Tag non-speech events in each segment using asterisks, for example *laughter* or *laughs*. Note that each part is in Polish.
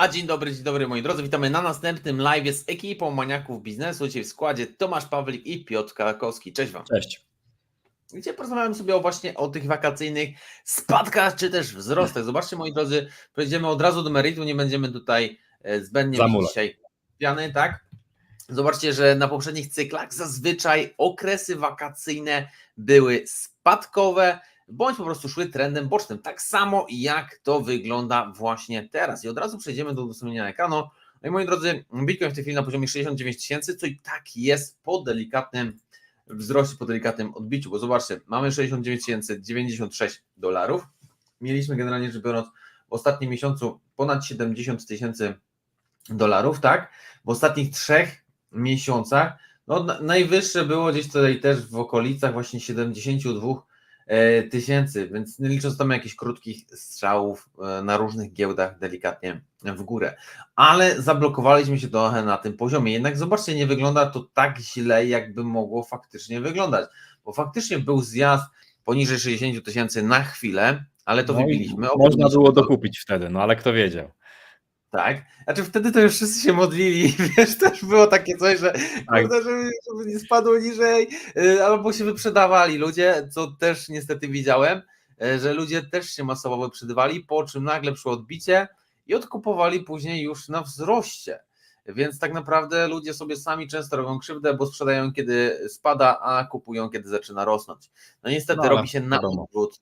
A dzień dobry, dzień dobry moi drodzy. Witamy na następnym live z ekipą maniaków biznesu. Dzisiaj w składzie Tomasz Pawlik i Piotr Krakowski. Cześć Wam. Cześć. Gdzie porozmawiamy sobie o właśnie o tych wakacyjnych spadkach czy też wzrostach. Zobaczcie moi drodzy, przejdziemy od razu do meritum, nie będziemy tutaj e, zbędnie dzisiaj piany, tak? Zobaczcie, że na poprzednich cyklach zazwyczaj okresy wakacyjne były spadkowe, bądź po prostu szły trendem bocznym. Tak samo jak to wygląda właśnie teraz. I od razu przejdziemy do udostępnienia ekranu. No i moi drodzy, Bitcoin w tej chwili na poziomie 69 tysięcy, co i tak jest po delikatnym wzroście, po delikatnym odbiciu, bo zobaczcie, mamy 69 tysięcy 96 dolarów. Mieliśmy generalnie rzecz biorąc w ostatnim miesiącu ponad 70 tysięcy dolarów, tak? W ostatnich trzech miesiącach, no na- najwyższe było gdzieś tutaj też w okolicach właśnie 72 e, tysięcy, więc nie licząc tam jakichś krótkich strzałów e, na różnych giełdach delikatnie w górę. Ale zablokowaliśmy się trochę na tym poziomie. Jednak zobaczcie, nie wygląda to tak źle, jakby mogło faktycznie wyglądać, bo faktycznie był zjazd poniżej 60 tysięcy na chwilę, ale to No wybiliśmy. Można było dokupić wtedy, no ale kto wiedział. Tak. Znaczy wtedy to już wszyscy się modlili, *laughs* wiesz, też było takie coś, że Tak. kurde, żeby, żeby nie spadło niżej, y, albo się wyprzedawali ludzie, co też niestety widziałem, y, że ludzie też się masowo wyprzedawali, po czym nagle przyszło odbicie i odkupowali później już na wzroście. Więc tak naprawdę ludzie sobie sami często robią krzywdę, bo sprzedają kiedy spada, a kupują kiedy zaczyna rosnąć. No niestety No, robi się na odwrót.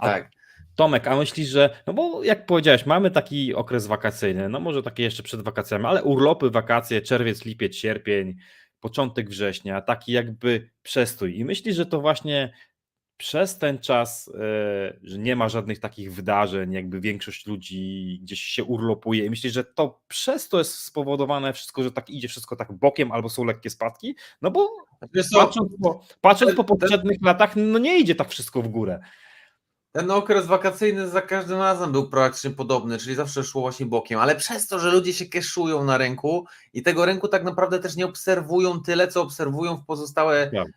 Tak. Tomek, a myślisz, że, no bo jak powiedziałeś, mamy taki okres wakacyjny, no może takie jeszcze przed wakacjami, ale urlopy, wakacje, czerwiec, lipiec, sierpień, początek września, taki jakby przestój. I myślisz, że to właśnie przez ten czas, e, że nie ma żadnych takich wydarzeń, jakby większość ludzi gdzieś się urlopuje i myślisz, że to przez to jest spowodowane wszystko, że tak idzie wszystko tak bokiem albo są lekkie spadki? No bo patrząc po, patrząc po poprzednich latach, no nie idzie tak wszystko w górę. Ten okres wakacyjny za każdym razem był praktycznie podobny, czyli zawsze szło właśnie bokiem, ale przez to, że ludzie się keszują na rynku i tego rynku tak naprawdę też nie obserwują tyle, co obserwują w pozostałe Prawda.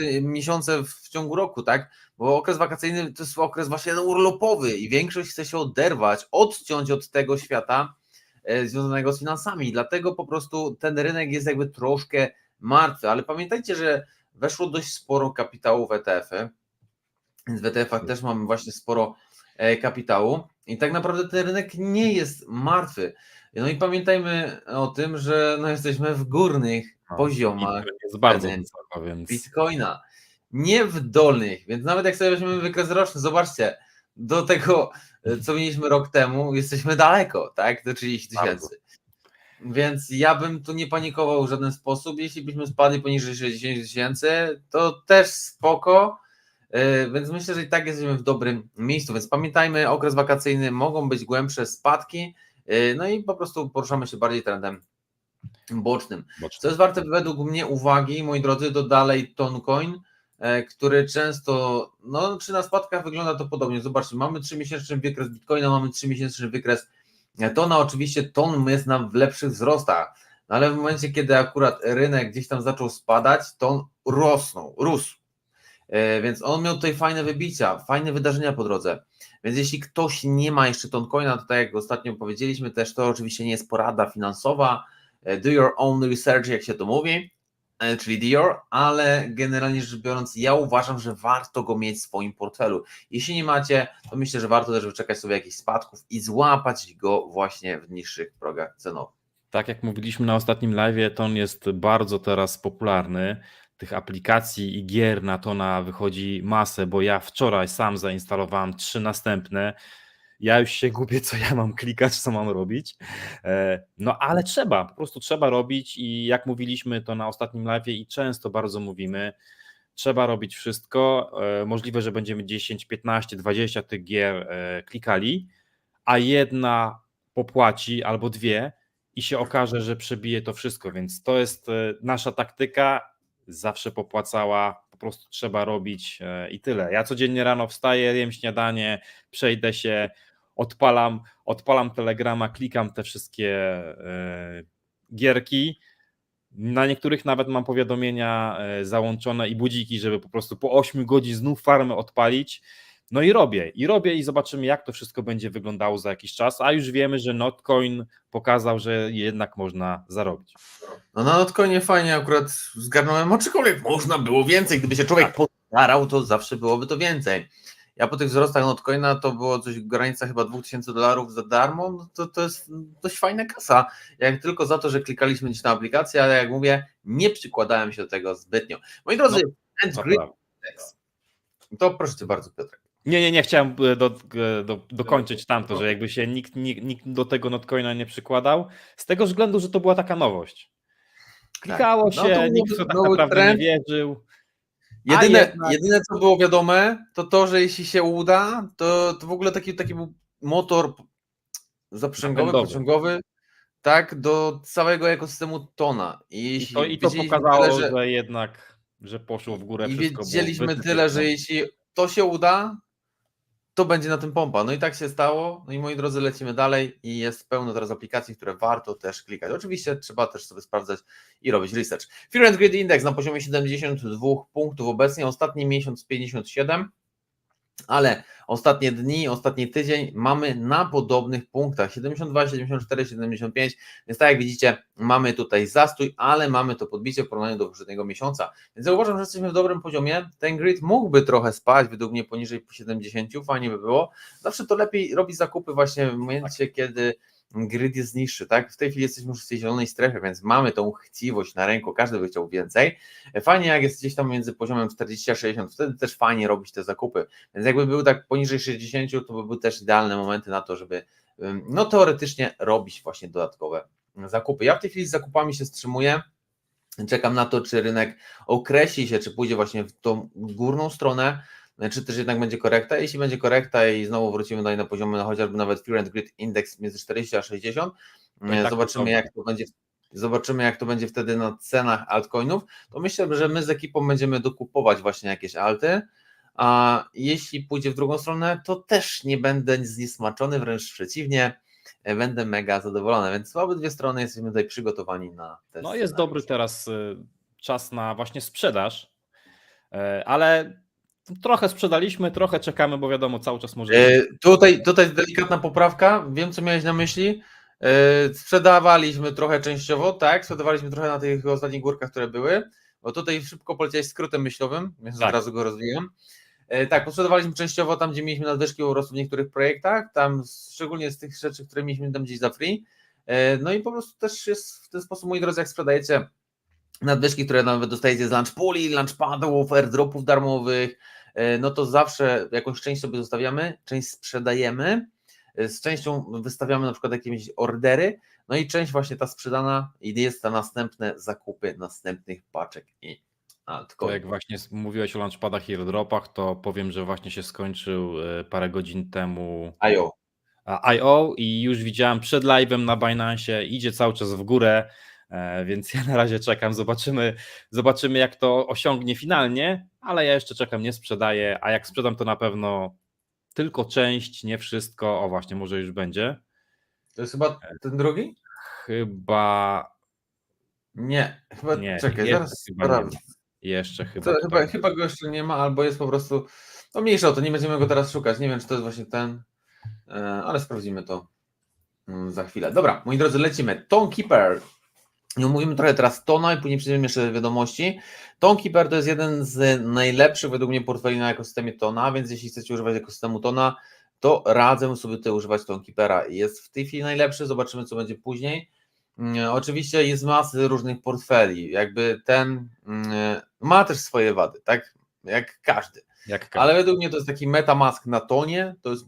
y, miesiące w, w ciągu roku, tak? Bo okres wakacyjny to jest okres właśnie no, urlopowy i większość chce się oderwać, odciąć od tego świata y, związanego z finansami. Dlatego po prostu ten rynek jest jakby troszkę martwy, ale pamiętajcie, że weszło dość sporo kapitału w ETF-y, więc w ETF-ach też mamy właśnie sporo e, kapitału i tak naprawdę ten rynek nie jest martwy. No i pamiętajmy o tym, że no jesteśmy w górnych No, poziomach Jest bardzo wysoko, więc Bitcoina, nie w dolnych, więc nawet jak sobie weźmiemy wykres roczny, zobaczcie, do tego, e, co mieliśmy rok temu, jesteśmy daleko, tak, do 30 tysięcy. Więc ja bym tu nie panikował w żaden sposób. Jeśli byśmy spadli poniżej 60 tysięcy, to też spoko. Yy, Więc myślę, że i tak jesteśmy w dobrym miejscu. Więc pamiętajmy, okres wakacyjny mogą być głębsze spadki. yy, No i po prostu poruszamy się bardziej trendem bocznym. Co jest warte według mnie uwagi, moi drodzy, to dalej Toncoin, e, który często, no czy na spadkach wygląda to podobnie. Zobaczcie, mamy 3-miesięczny wykres Bitcoina, mamy 3-miesięczny wykres Tona. Oczywiście ton jest na w lepszych wzrostach, no ale w momencie, kiedy akurat rynek gdzieś tam zaczął spadać, to on rosnął, rósł. E, Więc on miał tutaj fajne wybicia, fajne wydarzenia po drodze. Więc jeśli ktoś nie ma jeszcze Toncoina, to tak jak ostatnio powiedzieliśmy, też to oczywiście nie jest porada finansowa, e, do your own research, jak się to mówi, e, czyli Dior, ale generalnie rzecz biorąc, ja uważam, że warto go mieć w swoim portfelu. Jeśli nie macie, to myślę, że warto też wyczekać sobie jakichś spadków i złapać go właśnie w niższych progach cenowych. Tak jak mówiliśmy na ostatnim live, ton jest bardzo teraz popularny. Tych aplikacji i gier na tona wychodzi masę, bo ja wczoraj sam zainstalowałem trzy następne. Ja już się gubię, co ja mam klikać, co mam robić. E, No ale trzeba, po prostu trzeba robić i jak mówiliśmy to na ostatnim live i często bardzo mówimy, trzeba robić wszystko. E, Możliwe, że będziemy 10, 15, 20 tych gier e, klikali, a jedna popłaci albo dwie i się okaże, że przebije to wszystko, więc to jest nasza taktyka, zawsze popłacała, po prostu trzeba robić e, i tyle. Ja codziennie rano wstaję, jem śniadanie, przejdę się, odpalam, odpalam telegrama, klikam te wszystkie e, gierki. Na niektórych nawet mam powiadomienia e, załączone i budziki, żeby po prostu po 8 godzin znów farmę odpalić. No i robię, i robię i zobaczymy, jak to wszystko będzie wyglądało za jakiś czas, a już wiemy, że Notcoin pokazał, że jednak można zarobić. No na Notcoinie fajnie akurat zgarnąłem, aczkolwiek można było więcej, gdyby się człowiek postarał, to zawsze byłoby to więcej. Ja po tych wzrostach Notcoina to było coś w granicach chyba 2000 dolarów za darmo, no to, to jest dość fajna kasa. Jak tylko za to, że klikaliśmy gdzieś na aplikację, ale jak mówię, nie przykładałem się do tego zbytnio. Moi drodzy, Ant To. To proszę cię bardzo, Piotrek. Nie, nie, nie, chciałem e, do, e, do, dokończyć tamto, że jakby się nikt, nikt, nikt do tego Notcoina nie przykładał, z tego względu, że to była taka nowość. Klikało No to się, nikt w to tak naprawdę trend. nie wierzył. Jedyne, jednak- jedyne, co było wiadome, to to, że jeśli się uda, to, to w ogóle taki, taki był motor zaprzęgowy, pociągowy, tak, do całego ekosystemu Tona. I, I jeśli to, i to pokazało, tyle, że... że, jednak, że poszło w górę i wszystko. wiedzieliśmy tyle, że jeśli to się uda, to będzie na tym pompa. No i tak się stało. No i moi drodzy, lecimy dalej i jest pełno teraz aplikacji, które warto też klikać. Oczywiście trzeba też sobie sprawdzać i robić research. Fear and Greed Index na poziomie 72 punktów obecnie, ostatni miesiąc 57, ale ostatnie dni, ostatni tydzień mamy na podobnych punktach 72, 74, 75, więc tak jak widzicie, mamy tutaj zastój, ale mamy to podbicie w porównaniu do poprzedniego miesiąca. Więc ja uważam, że jesteśmy w dobrym poziomie. Ten grid mógłby trochę spać, według mnie poniżej 70, fajnie by było. Zawsze to lepiej robić zakupy właśnie w momencie, kiedy grid jest niższy, tak? W tej chwili jesteśmy już w tej zielonej strefie, więc mamy tą chciwość na rynku, każdy by chciał więcej. Fajnie jak jest gdzieś tam między poziomem 40 a 60, wtedy też fajnie robić te zakupy. Więc jakby był tak poniżej 60, to by były też idealne momenty na to, żeby no teoretycznie robić właśnie dodatkowe zakupy. Ja w tej chwili z zakupami się wstrzymuję. Czekam na to, czy rynek określi się, czy pójdzie właśnie w tą górną stronę, czy też jednak będzie korekta. Jeśli będzie korekta i znowu wrócimy dalej na poziomy no chociażby nawet and Grid Index między 40 a 60, i tak zobaczymy jak to będzie zobaczymy jak to będzie wtedy na cenach altcoinów, to myślę, że my z ekipą będziemy dokupować właśnie jakieś alty, a jeśli pójdzie w drugą stronę, to też nie będę zniesmaczony, wręcz przeciwnie, e, będę mega zadowolony, więc obydwie strony jesteśmy tutaj przygotowani na te No jest dobry teraz y, czas na właśnie sprzedaż, e, ale trochę sprzedaliśmy, trochę czekamy, bo wiadomo, cały czas może... E, Tutaj, tutaj delikatna poprawka. Wiem, co miałeś na myśli. E, Sprzedawaliśmy trochę częściowo, tak? Sprzedawaliśmy trochę na tych ostatnich górkach, które były, bo tutaj szybko poleciałeś skrótem myślowym, więc Tak. od razu go rozwijam. E, Tak, posprzedawaliśmy częściowo tam, gdzie mieliśmy nadwyżki po prostu w niektórych projektach, tam szczególnie z tych rzeczy, które mieliśmy tam gdzieś za free. No i po prostu też jest w ten sposób, moi drodzy, jak sprzedajecie nadwyżki, które nawet dostajecie z launchpooli, launchpadów, airdropów darmowych, e, no to zawsze jakąś część sobie zostawiamy, część sprzedajemy, e, z częścią wystawiamy na przykład jakieś ordery, no i część właśnie ta sprzedana jest na następne zakupy następnych paczek i jak właśnie mówiłeś o launchpadach i airdropach, to powiem, że właśnie się skończył e, parę godzin temu IO. IO i już widziałem przed live'em na Binance, idzie cały czas w górę, więc ja na razie czekam, zobaczymy, zobaczymy jak to osiągnie finalnie, ale ja jeszcze czekam, nie sprzedaję, a jak sprzedam to na pewno tylko część, nie wszystko, o właśnie, może już będzie, To jest chyba ten drugi? chyba Nie, chyba, nie, czekaj, jeszcze zaraz chyba jeszcze chyba, To, chyba, chyba go jeszcze nie ma, albo jest po prostu. No mniejsza o to, nie będziemy go teraz szukać. Nie wiem, czy to jest właśnie ten, e, ale sprawdzimy to mm, za chwilę. Dobra, moi drodzy, lecimy. Tonekeeper. No, mówimy trochę teraz Tona i później przejdziemy jeszcze do wiadomości. Tonekeeper to jest jeden z najlepszych według mnie portfeli na ekosystemie Tona, więc jeśli chcecie używać ekosystemu Tona, to radzę sobie tutaj używać Tonekeepera. Jest w tej chwili najlepszy, zobaczymy co będzie później. Mm, Oczywiście jest masy różnych portfeli, jakby ten mm, ma też swoje wady, tak? Jak każdy. jak każdy. Ale według mnie to jest taki metamask na tonie, to jest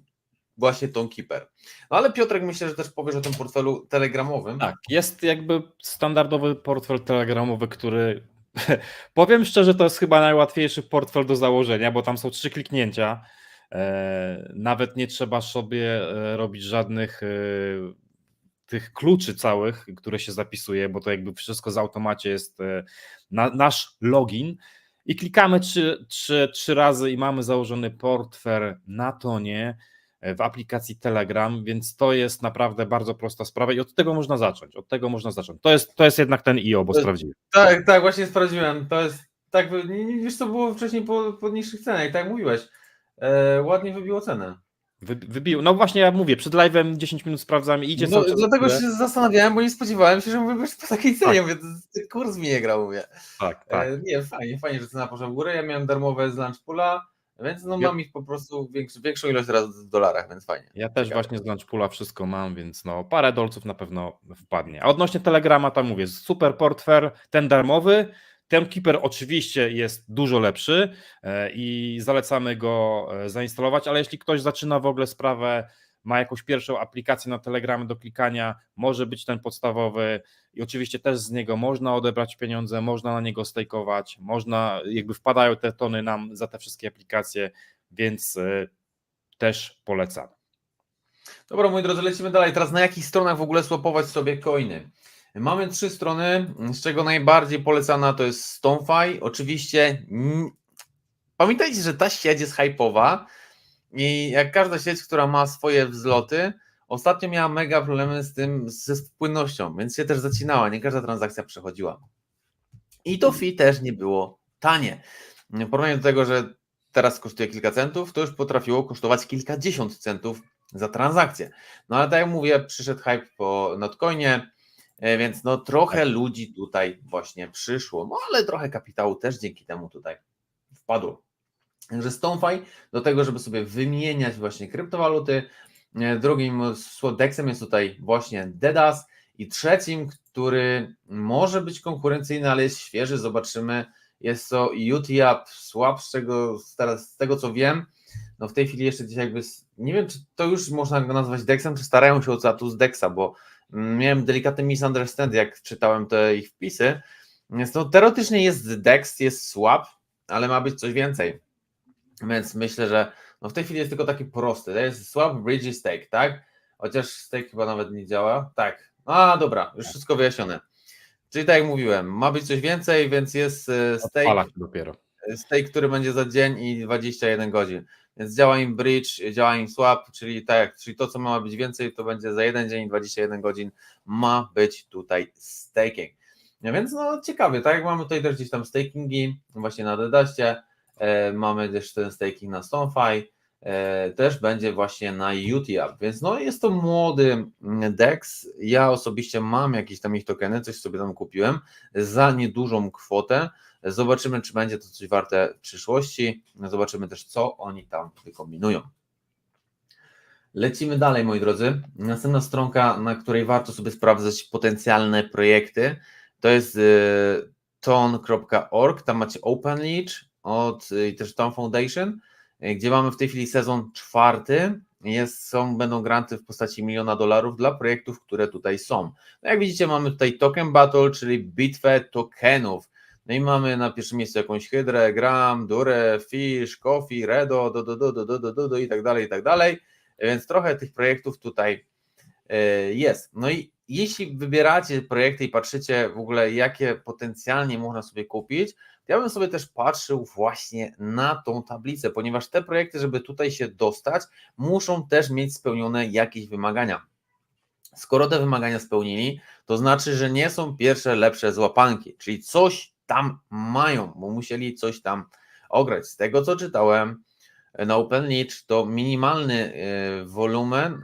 właśnie Tonekeeper. No ale Piotrek myślę, że też powiesz o tym portfelu telegramowym. Tak, jest jakby standardowy portfel telegramowy, który *laughs* powiem szczerze, to jest chyba najłatwiejszy portfel do założenia, bo tam są trzy kliknięcia. E, nawet nie trzeba sobie e, robić żadnych e, tych kluczy całych, które się zapisuje, bo to jakby wszystko z automacie jest na, nasz login. I klikamy trzy, trzy, trzy razy i mamy założony portfel na tonie w aplikacji Telegram, więc to jest naprawdę bardzo prosta sprawa i od tego można zacząć. Od tego można zacząć. To jest, to jest jednak ten IO, bo To sprawdziłem. Tak, tak, właśnie sprawdziłem. To jest tak, wiesz co było wcześniej po, po niższych cenach, tak jak mówiłeś. e, ładnie wybiło cenę. Wy, wybił. No właśnie, ja mówię, przed live'em 10 minut sprawdzam i idzie No, dlatego się zastanawiałem, bo nie spodziewałem się, że mówisz po takiej cenie. Tak. Mówię, kurs mi nie grał, mówię. Tak, tak. E, nie, fajnie, fajnie, że cena poszła w górę. Ja miałem darmowe z Lunchpoola, więc no mam ich po prostu większy, większą ilość teraz w dolarach, więc fajnie. Ja też Ciekawe. właśnie z Lunchpoola wszystko mam, więc no parę dolców na pewno wpadnie. A odnośnie Telegrama, tam mówię, super portfel, ten darmowy, ten Keeper oczywiście jest dużo lepszy e, i zalecamy go e, zainstalować, ale jeśli ktoś zaczyna w ogóle sprawę, ma jakąś pierwszą aplikację na Telegramie do klikania, może być ten podstawowy i oczywiście też z niego można odebrać pieniądze, można na niego stejkować, można, jakby wpadają te tony nam za te wszystkie aplikacje, więc e, też polecam. Dobra, moi drodzy, lecimy dalej. Teraz na jakich stronach w ogóle swapować sobie coiny? Mamy trzy strony, z czego najbardziej polecana to jest StoneFi. Oczywiście pamiętajcie, że ta sieć jest hypowa i jak każda sieć, która ma swoje wzloty, ostatnio miała mega problemy z tym, ze spłynnością, więc się też zacinała, nie każda transakcja przechodziła. I to fee też nie było tanie. W porównaniu do tego, że teraz kosztuje kilka centów, to już potrafiło kosztować kilkadziesiąt centów za transakcję. No ale tak jak mówię, przyszedł hype po Notcoinie, e, więc no trochę ludzi tutaj właśnie przyszło, no ale trochę kapitału też dzięki temu tutaj wpadło. Także StoneFi do tego, żeby sobie wymieniać właśnie kryptowaluty. E, Drugim słodexem jest tutaj właśnie Dedas i trzecim, który może być konkurencyjny, ale jest świeży, zobaczymy. Jest to UTAP Swap, z teraz, z tego co wiem, no w tej chwili jeszcze gdzieś jakby, nie wiem czy to już można go nazwać Dexem, czy starają się o tu z Dexa, bo mm, miałem delikatny misunderstand, jak czytałem te ich wpisy. Więc to teoretycznie jest Dex, jest Swap, ale ma być coś więcej. Więc myślę, że no w tej chwili jest tylko taki prosty. To jest Swap, Bridge i Stake, tak? Chociaż Stake chyba nawet nie działa. Tak. A, dobra, już wszystko wyjaśnione. Czyli tak jak mówiłem, ma być coś więcej, więc jest e, Stake, dopiero. stake, który będzie za dzień i 21 godzin. Więc działa im bridge, działa im swap, czyli tak, czyli to, co ma być więcej, to będzie za jeden dzień i 21 godzin ma być tutaj staking. No więc no ciekawie, tak jak mamy tutaj też gdzieś tam stakingi, właśnie na Dedaście, mamy też ten staking na StoneFi, e, też będzie właśnie na UTAP, więc no jest to młody mm, DEX, ja osobiście mam jakieś tam ich tokeny, coś sobie tam kupiłem za niedużą kwotę, Zobaczymy, czy będzie to coś warte w przyszłości. Zobaczymy też, co oni tam wykombinują. Lecimy dalej, moi drodzy. Następna stronka, na której warto sobie sprawdzać potencjalne projekty, to jest y, ton.org. Tam macie OpenLeach od y, też Ton Foundation, y, gdzie mamy w tej chwili sezon czwarty. Jest, są, będą granty w postaci miliona dolarów dla projektów, które tutaj są. No jak widzicie, mamy tutaj Token Battle, czyli bitwę tokenów. No i mamy na pierwszym miejscu jakąś Hydrę, Gram, Durę, Fish, Coffee, Redo, do, do, do, do, do, do, do, do i tak dalej, i tak dalej. Więc trochę tych projektów tutaj e, jest. No i jeśli wybieracie projekty i patrzycie w ogóle, jakie potencjalnie można sobie kupić, ja bym sobie też patrzył właśnie na tą tablicę, ponieważ te projekty, żeby tutaj się dostać, muszą też mieć spełnione jakieś wymagania. Skoro te wymagania spełnili, to znaczy, że nie są pierwsze lepsze złapanki, czyli coś tam mają, bo musieli coś tam ograć. Z tego co czytałem na OpenLeach, to minimalny e, wolumen,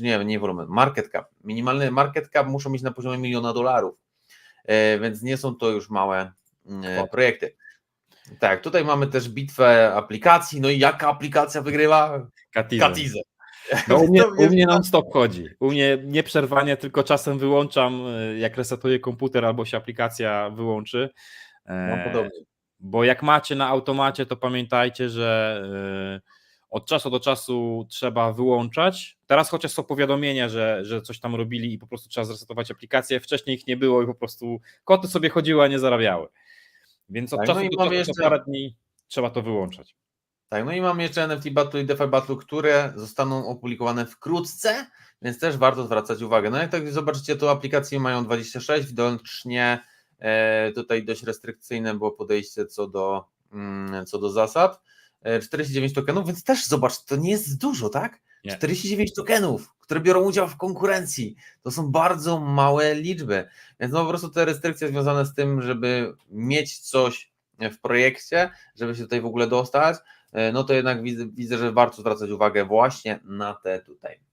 nie- nie, wolumen, market cap, minimalny market cap muszą mieć na poziomie miliona dolarów, E, więc nie są to już małe mm, e, projekty. Tak, tutaj mamy też bitwę aplikacji, no i jaka aplikacja wygrywa? Katize. No, u, *laughs* mnie, u mnie non-stop chodzi. U mnie nieprzerwanie, tylko czasem wyłączam, jak resetuję komputer albo się aplikacja wyłączy. No, podobnie. Bo jak macie na automacie, to pamiętajcie, że y, od czasu do czasu trzeba wyłączać. Teraz chociaż są powiadomienia, że, że coś tam robili i po prostu trzeba zresetować aplikację. Wcześniej ich nie było i po prostu koty sobie chodziły, a nie zarabiały. Więc od Tak, no czasu i do czasu jeszcze- parę dni trzeba to wyłączać. Tak, no i mamy jeszcze NFT Battle i DeFi Battle, które zostaną opublikowane wkrótce, więc też warto zwracać uwagę. No jak tak zobaczycie, to aplikacje mają 26, widocznie e, tutaj dość restrykcyjne było podejście co do, mm, co do zasad. E, 49 tokenów, więc też zobacz, to nie jest dużo, tak? Nie. 49 tokenów, które biorą udział w konkurencji. To są bardzo małe liczby. Więc no po prostu te restrykcje związane z tym, żeby mieć coś w projekcie, żeby się tutaj w ogóle dostać, e, no to jednak widzę, widzę, że warto zwracać uwagę właśnie na te tutaj e,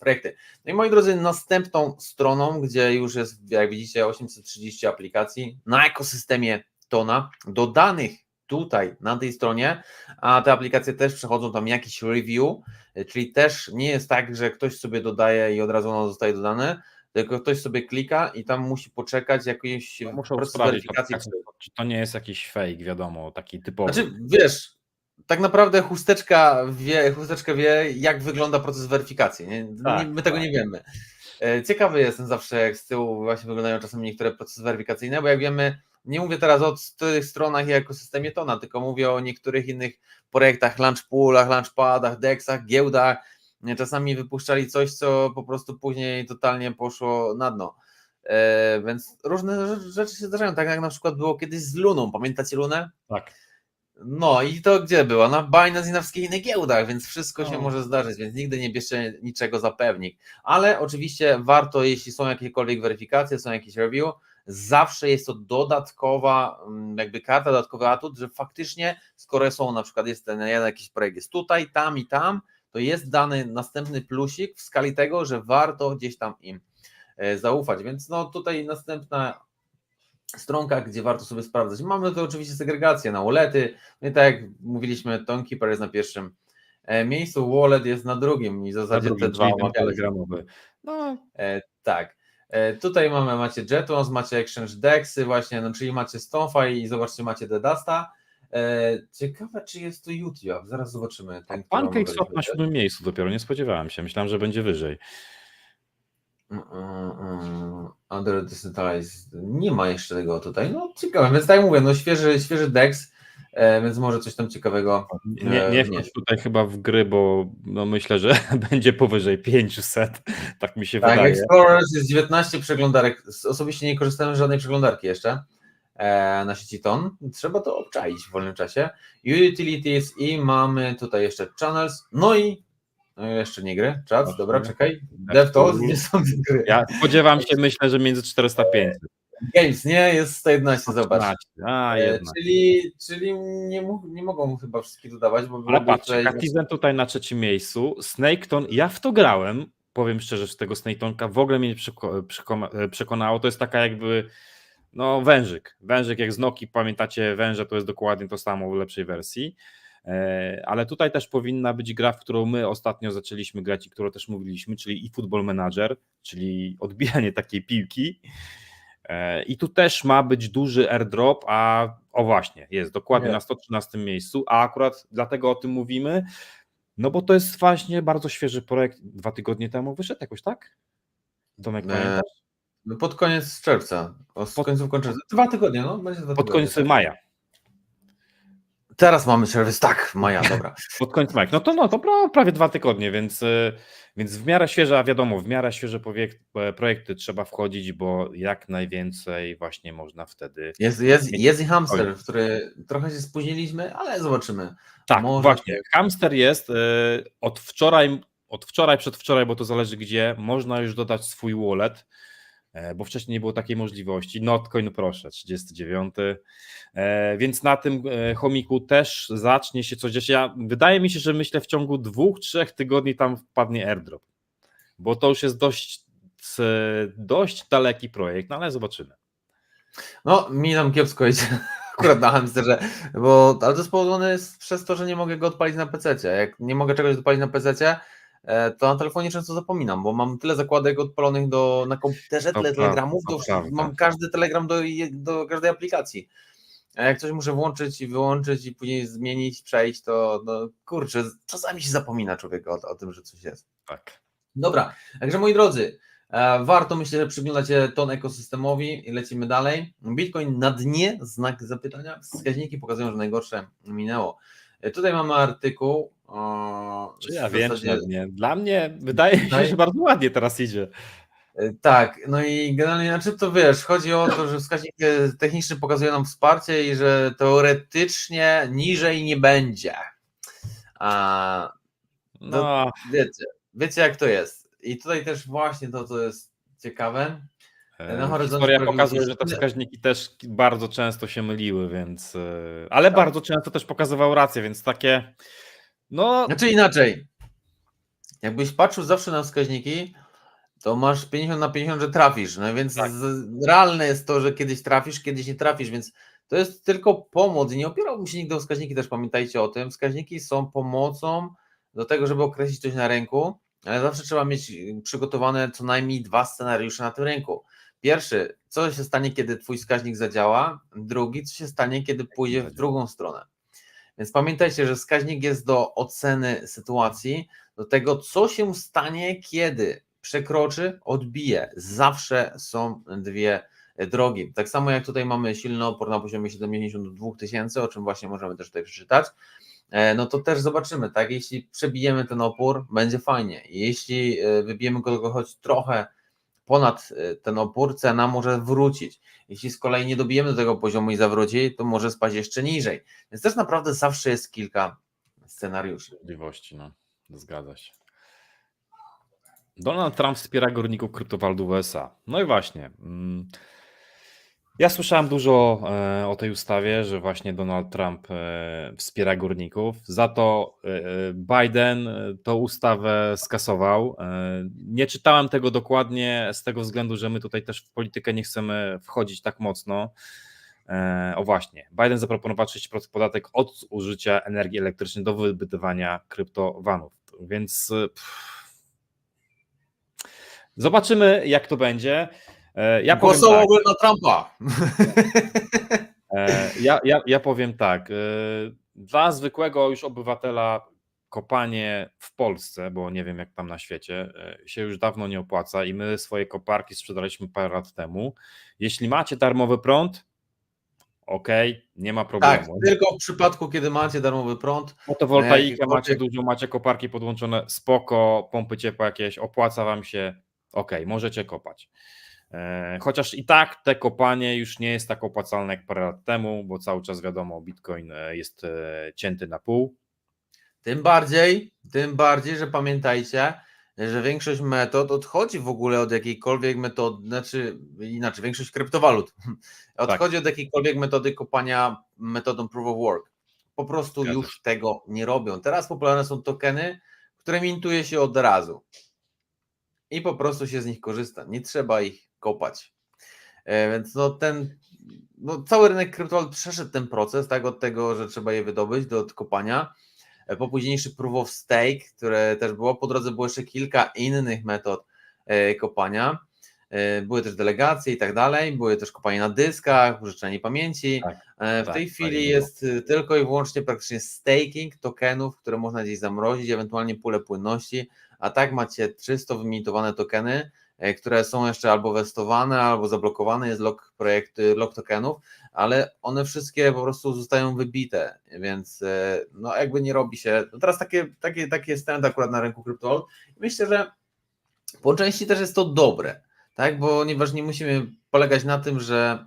projekty. No i moi drodzy, następną stroną, gdzie już jest, jak widzicie, 830 aplikacji na ekosystemie Tona, dodanych tutaj na tej stronie, a te aplikacje też przechodzą tam jakiś review, e, czyli też nie jest tak, że ktoś sobie dodaje i od razu ono zostaje dodane, tylko ktoś sobie klika i tam musi poczekać jakiś No, weryfikacji. tak, czy to nie jest jakiś fake, wiadomo, taki typowy. Znaczy, wiesz, tak naprawdę chusteczka wie, chusteczka wie, jak wygląda proces weryfikacji. Nie? Tak, my tego tak. nie wiemy. E, Ciekawy jestem zawsze, jak z tyłu właśnie wyglądają czasem niektóre procesy weryfikacyjne, bo jak wiemy, nie mówię teraz o tych stronach i ekosystemie Tona, tylko mówię o niektórych innych projektach, launchpoolach, launchpadach, dexach, giełdach. Czasami wypuszczali coś, co po prostu później totalnie poszło na dno. E, więc różne rzeczy się zdarzają, tak jak na przykład było kiedyś z Luną. Pamiętacie Lunę? Tak. No i to gdzie była? Na Binance i na wszystkich innych giełdach, więc wszystko się No. może zdarzyć, więc nigdy nie bierzcie niczego za pewnik. Ale oczywiście warto, jeśli są jakiekolwiek weryfikacje, są jakieś review, zawsze jest to dodatkowa, mm, jakby karta, dodatkowy atut, że faktycznie, skoro są na przykład jest ten jeden jakiś projekt jest tutaj, tam i tam, to jest dany następny plusik w skali tego, że warto gdzieś tam im e, zaufać. Więc no tutaj następna stronka, gdzie warto sobie sprawdzać. Mamy tu oczywiście segregację na wallety. No i tak jak mówiliśmy, Tonkeeper jest na pierwszym e, miejscu, wallet jest na drugim i w zasadzie drugim, te dwa omawialiśmy. telegramowy. No, E, tak. E, tutaj mamy, macie Jetons, macie Exchange Dexy właśnie, no, czyli macie Stonefy i zobaczcie, macie Dedasta. E, ciekawe, czy jest tu YouTube, zaraz zobaczymy. Ten, Pancake. Swap na siódmym miejscu dopiero, nie spodziewałem się. Myślałem, że będzie wyżej. Mm, mm, mm, Under Decentralized. Nie ma jeszcze tego tutaj. No ciekawe, więc tak jak mówię, no świeży, świeży Dex, e, więc może coś tam ciekawego. Nie, e, nie wnieść. wchodź tutaj chyba w gry, bo no myślę, że *laughs* będzie powyżej 500. Tak mi się Tak, wydaje. Explorers jest 19 przeglądarek. Osobiście nie korzystałem z żadnej przeglądarki jeszcze e, na sieci Ton. Trzeba to obczaić w wolnym czasie. Utilities i mamy tutaj jeszcze Channels, no i no jeszcze nie gry. Właśnie. dobra, czekaj. DevTools. DevTools, nie są gry. Ja spodziewam się, myślę, że między 400 a 500. Games, nie? Jest 111, zobacz. 13. A, E, jednak. czyli czyli nie, nie mogą chyba wszystkich dodawać, bo Ale patrz, tutaj- Katizen tutaj na trzecim miejscu. Snaketon, ja w to grałem. Powiem szczerze, że tego Snaketonka w ogóle mnie nie przekona- przekonało. To jest taka jakby no wężyk. Wężyk jak z Noki, pamiętacie węże, to jest dokładnie to samo w lepszej wersji. E, Ale tutaj też powinna być gra, w którą my ostatnio zaczęliśmy grać i którą też mówiliśmy, czyli i Football Manager, czyli odbijanie takiej piłki. E, I tu też ma być duży airdrop, a o właśnie, jest dokładnie Nie. na 113 miejscu, a akurat dlatego o tym mówimy, no bo to jest właśnie bardzo świeży projekt, dwa tygodnie temu wyszedł jakoś, tak? Tomek, pamiętasz? No pod koniec czerwca, Pod- końcówką czerwca. Dwa tygodnie, no będzie dwa Pod tygodnie, koniec tak. maja. Teraz mamy czerwiec, tak, maja, dobra. *laughs* Pod koniec maja. No to no, to pra- prawie dwa tygodnie, więc, e, więc w miarę świeże, a wiadomo, w miarę świeże e, projekty trzeba wchodzić, bo jak najwięcej właśnie można wtedy. Jest, jest, jest i hamster, który trochę się spóźniliśmy, ale zobaczymy. Tak, Może właśnie. Hamster jest e, od wczoraj, od wczoraj, przedwczoraj, bo to zależy gdzie, można już dodać swój wallet, bo wcześniej nie było takiej możliwości. Notcoin proszę, 39. E, Więc na tym e, chomiku też zacznie się coś dziać. Ja, wydaje mi się, że myślę w ciągu dwóch, trzech tygodni tam wpadnie airdrop, bo to już jest dość, e, dość daleki projekt, no ale zobaczymy. No, mi nam kiepsko idzie *laughs* akurat na hamsterze, bo, ale to spowodowane jest przez to, że nie mogę go odpalić na PC. Jak nie mogę czegoś odpalić na PC, e, to na telefonie często zapominam, bo mam tyle zakładek odpalonych do, na komputerze, tyle telegramów, to do, mam każdy telegram do, do każdej aplikacji. A jak coś muszę włączyć i wyłączyć i później zmienić, przejść, to no, kurczę, czasami się zapomina człowiek o, o tym, że coś jest. Tak. Dobra, także moi drodzy, e, warto myślę, że przyglądać się ton ekosystemowi i lecimy dalej. Bitcoin na dnie, znak zapytania, wskaźniki pokazują, że najgorsze minęło. E, Tutaj mamy artykuł. O, Czy ja wiem, zasadzie- nie. Dla mnie wydaje mi się, że bardzo ładnie teraz idzie. E, Tak, no i generalnie, znaczy to wiesz, chodzi o to, że wskaźnik e, techniczny pokazuje nam wsparcie i że teoretycznie niżej nie będzie. A No, wiecie, wiecie jak to jest. I tutaj też właśnie to, co jest ciekawe, E, Na horyzoncie Historia pokazuje, że te wskaźniki też bardzo często się myliły, więc. Ale bardzo często też pokazywał rację, więc takie. No, Znaczy inaczej. Jakbyś patrzył zawsze na wskaźniki, to masz 50 na 50, że trafisz. No więc Tak. z, realne jest to, że kiedyś trafisz, kiedyś nie trafisz, więc to jest tylko pomoc. I nie opierałbym się nigdy o wskaźniki, też pamiętajcie o tym. Wskaźniki są pomocą do tego, żeby określić coś na rynku, ale zawsze trzeba mieć przygotowane co najmniej dwa scenariusze na tym rynku. Pierwszy, co się stanie, kiedy twój wskaźnik zadziała. Drugi, co się stanie, kiedy pójdzie w drugą stronę. Więc pamiętajcie, że wskaźnik jest do oceny sytuacji, do tego, co się stanie, kiedy przekroczy, odbije. Zawsze są dwie drogi. Tak samo jak tutaj mamy silny opór na poziomie 72 tysięcy, o czym właśnie możemy też tutaj przeczytać, e, no to też zobaczymy, tak? Jeśli przebijemy ten opór, będzie fajnie. Jeśli e, wybijemy go choć trochę ponad e, ten opór, cena może wrócić. Jeśli z kolei nie dobijemy do tego poziomu i zawróci, to może spaść jeszcze niżej. Więc też naprawdę zawsze jest kilka scenariuszy. możliwości, no. Zgadza się. Donald Trump wspiera górników kryptowalut USA. No i właśnie. mm, Ja słyszałem dużo e, o tej ustawie, że właśnie Donald Trump e, wspiera górników. Za to e, Biden tą ustawę skasował. Nie czytałem tego dokładnie z tego względu, że my tutaj też w politykę nie chcemy wchodzić tak mocno. O właśnie, Biden zaproponował 6% podatek od użycia energii elektrycznej do wybytywania kryptowanów. Więc pff, zobaczymy, jak to będzie. E, Ja powiem tak, Głosowałbym na Trumpa. e, ja, ja, ja powiem tak. e, Dla zwykłego już obywatela kopanie w Polsce, bo nie wiem jak tam na świecie, się już dawno nie opłaca i my swoje koparki sprzedaliśmy parę lat temu. Jeśli macie darmowy prąd, ok, nie ma Tak, problemu. tylko w przypadku, kiedy macie darmowy prąd, Fotowoltaikę macie dużo, macie koparki podłączone, spoko, pompy ciepła jakieś, opłaca wam się, ok, możecie kopać. E, Chociaż i tak te kopanie już nie jest tak opłacalne jak parę lat temu, bo cały czas wiadomo, Bitcoin e, jest e, cięty na pół. tym bardziej, tym bardziej, że pamiętajcie, że większość metod odchodzi w ogóle od jakiejkolwiek metody, znaczy inaczej, większość kryptowalut *laughs* odchodzi od jakiejkolwiek metody kopania metodą proof of work. Po prostu Zgadza już tego nie robią. Teraz popularne są tokeny, które mintuje się od razu. I po prostu się z nich korzysta. Nie trzeba ich kopać. E, Więc no ten, no cały rynek kryptowalut przeszedł ten proces, tak, od tego, że trzeba je wydobyć do odkopania, E, po późniejszy proof of stake, które też było, po drodze było jeszcze kilka innych metod e, kopania, były też delegacje i tak dalej, były też kopanie na dyskach, użyczenie pamięci, Tak, w tak, tej tak chwili jest y, tylko i wyłącznie praktycznie staking tokenów, które można gdzieś zamrozić, ewentualnie pulę płynności, a tak macie czysto wymitowane tokeny, które są jeszcze albo westowane, albo zablokowane, jest lock projekty, tokenów, ale one wszystkie po prostu zostają wybite, więc e, no jakby nie robi się, no teraz takie, takie, takie jest trend akurat na rynku kryptowalut myślę, że po części też jest to dobre, tak, ponieważ nie musimy polegać na tym, że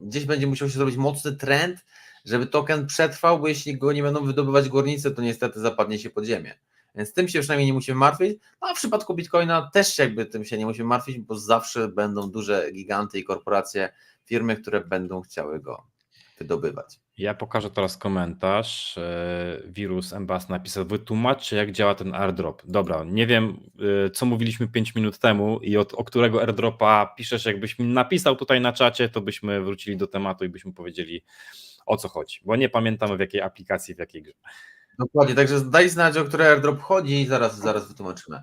gdzieś będzie musiał się zrobić mocny trend, żeby token przetrwał, bo jeśli go nie będą wydobywać górnicy, to niestety zapadnie się pod ziemię. Więc tym się przynajmniej nie musimy martwić. No a w przypadku Bitcoina też jakby tym się nie musimy martwić, bo zawsze będą duże giganty i korporacje, firmy, które będą chciały go wydobywać. Ja pokażę teraz komentarz. E, Wirus Embas napisał, wytłumaczcie jak działa ten airdrop. Dobra, nie wiem e, co mówiliśmy 5 minut temu i od, o którego airdropa piszesz, jakbyś mi napisał tutaj na czacie, to byśmy wrócili do tematu i byśmy powiedzieli o co chodzi, bo nie pamiętamy w jakiej aplikacji, w jakiej grze. Dokładnie, także daj znać, o który airdrop chodzi i zaraz, zaraz wytłumaczymy.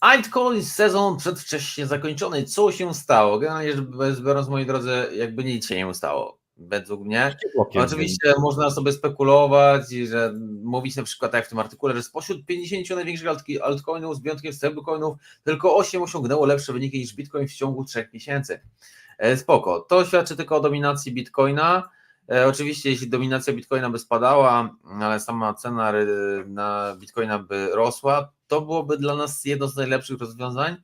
Altcoin sezon przedwcześnie zakończony. Co się stało? Generalnie rzecz biorąc, moi drodzy, jakby nic się nie stało, według mnie. Oczywiście można sobie spekulować i że mówić na przykład tak jak w tym artykule, że spośród 50 największych altcoinów z wyjątkiem stablecoinów tylko 8 osiągnęło lepsze wyniki niż Bitcoin w ciągu 3 miesięcy. E, Spoko. To świadczy tylko o dominacji Bitcoina. E, Oczywiście jeśli dominacja Bitcoina by spadała, ale sama cena na Bitcoina by rosła, to byłoby dla nas jedno z najlepszych rozwiązań,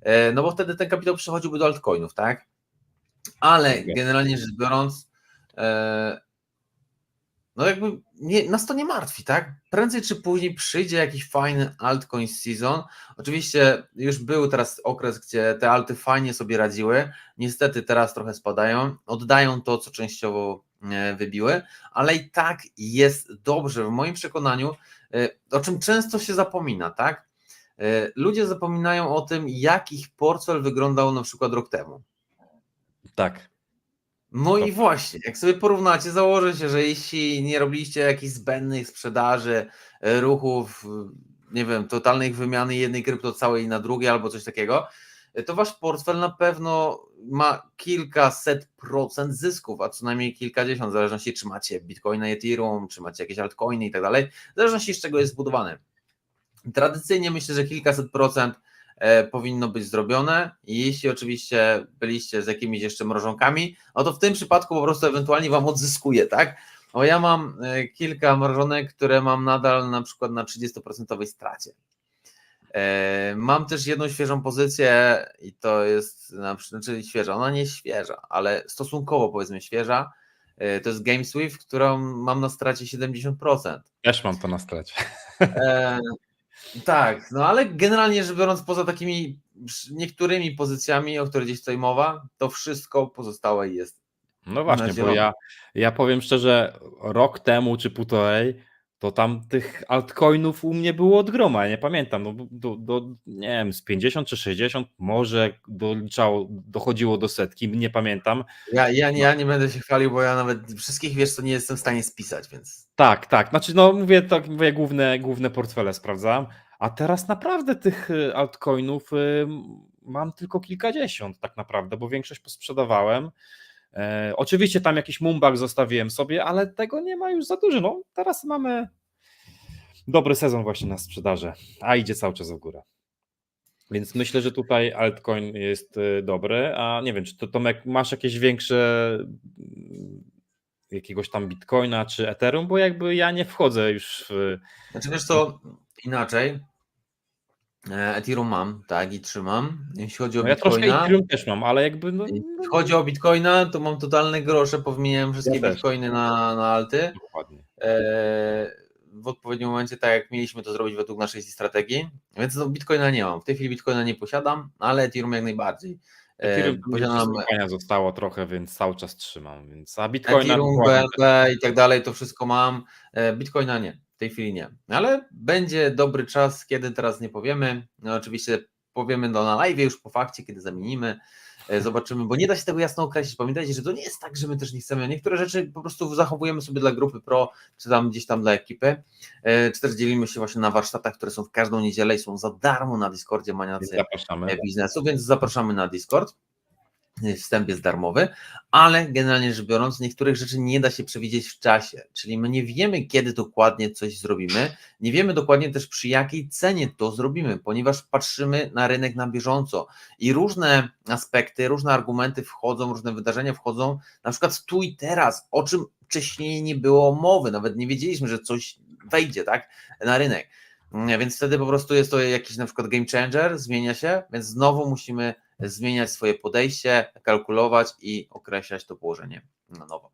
e, no bo wtedy ten kapitał przechodziłby do altcoinów, tak? Ale się. generalnie rzecz biorąc, e, no jakby nie, nas to nie martwi, tak? Prędzej czy później przyjdzie jakiś fajny altcoin season. Oczywiście już był teraz okres, gdzie te alty fajnie sobie radziły. Niestety teraz trochę spadają, oddają to, co częściowo wybiły, ale i tak jest dobrze w moim przekonaniu, e, o czym często się zapomina, tak? E, Ludzie zapominają o tym, jak ich portfel wyglądał na przykład rok temu. Tak. No To- i właśnie, jak sobie porównacie, założę się, że jeśli nie robiliście jakichś zbędnych sprzedaży, e, ruchów, e, nie wiem, totalnych wymiany jednej krypto całej na drugie albo coś takiego, e, to wasz portfel na pewno ma kilkaset procent zysków, a co najmniej kilkadziesiąt, w zależności czy macie Bitcoina, Ethereum, czy macie jakieś altcoiny i tak dalej, w zależności z czego jest zbudowany. Tradycyjnie myślę, że kilkaset procent e, powinno być zrobione. Jeśli oczywiście byliście z jakimiś jeszcze mrożonkami, no to w tym przypadku po prostu ewentualnie Wam odzyskuje, tak? Bo ja mam e, kilka mrożonek, które mam nadal na przykład na 30% stracie. E, Mam też jedną świeżą pozycję i to jest, znaczy świeża, ona nie świeża, ale stosunkowo powiedzmy świeża. E, To jest GameSwift, którą mam na stracie 70%. Też mam to na stracie. E, tak, no ale generalnie rzecz biorąc, poza takimi niektórymi pozycjami, o których gdzieś tutaj mowa, to wszystko pozostałe jest. No właśnie, bo ja, ja powiem szczerze, rok temu czy półtorej, to tam tych altcoinów u mnie było od groma, ja nie pamiętam, no, do, do, nie wiem, z 50 czy 60 może doliczało, dochodziło do setki, nie pamiętam. Ja, ja, nie, ja nie będę się chwalił, bo ja nawet wszystkich wiesz, co nie jestem w stanie spisać, więc. Tak, tak, znaczy no mówię, tak mówię, główne, główne portfele sprawdzam, a teraz naprawdę tych y, altcoinów y, mam tylko kilkadziesiąt tak naprawdę, bo większość posprzedawałem. E, oczywiście tam jakiś mumbak zostawiłem sobie, ale tego nie ma już za dużo. No, teraz mamy dobry sezon właśnie na sprzedaży, a idzie cały czas w górę. Więc myślę, że tutaj altcoin jest y, dobry, a nie wiem, czy to Tomek masz jakieś większe mm, jakiegoś tam bitcoina czy ethereum, bo jakby ja nie wchodzę już w... Znaczy wiesz co, inaczej. E, Ethereum mam, tak, i trzymam. Jeśli chodzi o No ja Bitcoina. ethereum też mam, ale jakby no, Jeśli chodzi o Bitcoina, to mam totalne grosze, powinien wszystkie Ja. Bitcoiny na, na alty. dokładnie. e, w odpowiednim momencie, tak jak mieliśmy to zrobić według naszej strategii. Więc no, Bitcoina nie mam. W tej chwili Bitcoina nie posiadam, ale Ethereum jak najbardziej. E, Ethereum posiadam... zostało trochę, więc cały czas trzymam, więc a bitcoina... Ethereum. BNB i tak dalej, to wszystko mam. E, Bitcoina nie, w tej chwili nie. Ale będzie dobry czas, kiedy teraz nie powiemy. No, oczywiście powiemy to na live już po fakcie, kiedy zamienimy. E, Zobaczymy, bo nie da się tego jasno określić. Pamiętajcie, że to nie jest tak, że my też nie chcemy. Niektóre rzeczy po prostu zachowujemy sobie dla grupy pro, czy tam gdzieś tam dla ekipy, e, czy też dzielimy się właśnie na warsztatach, które są w każdą niedzielę i są za darmo na Discordzie Maniacy zapraszamy. biznesu, więc zapraszamy na Discord. Wstęp jest darmowy, ale generalnie rzecz biorąc, niektórych rzeczy nie da się przewidzieć w czasie, czyli my nie wiemy, kiedy dokładnie coś zrobimy, nie wiemy dokładnie też przy jakiej cenie to zrobimy, ponieważ patrzymy na rynek na bieżąco. I różne aspekty, różne argumenty wchodzą, różne wydarzenia wchodzą, na przykład tu i teraz, o czym wcześniej nie było mowy, nawet nie wiedzieliśmy, że coś wejdzie tak, na rynek. Więc wtedy po prostu jest to jakiś na przykład game changer, zmienia się, więc znowu musimy zmieniać swoje podejście, kalkulować i określać to położenie na nowo.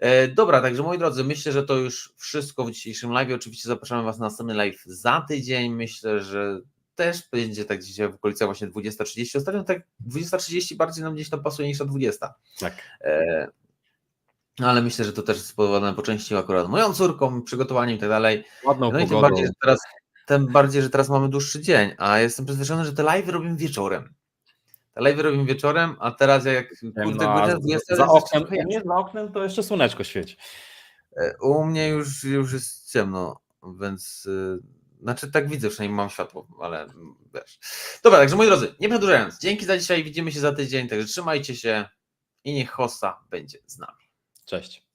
E, Dobra, także moi drodzy, myślę, że to już wszystko w dzisiejszym live. Oczywiście zapraszamy Was na następny live za tydzień. Myślę, że też będzie tak dzisiaj w okolicach właśnie 20.30. Ostatnio tak 20.30 bardziej nam gdzieś tam pasuje niż ta 20. Tak. E, ale myślę, że to też jest spowodowane po części akurat moją córką, przygotowaniem i tak dalej. Ładną No i tym bardziej, że teraz, tym bardziej, że teraz mamy dłuższy dzień, a jestem przyzwyczajony, że te live robimy wieczorem. Te live robimy wieczorem, a teraz jak kurde, No, godzina za, 20, za, oknem, mnie za oknem to jeszcze słoneczko świeci. E, U mnie już, już jest ciemno, więc y, znaczy tak widzę, przynajmniej mam światło, ale wiesz. Dobra, także moi drodzy, nie przedłużając, dzięki za dzisiaj, widzimy się za tydzień, także trzymajcie się i niech hossa będzie z nami. Cześć.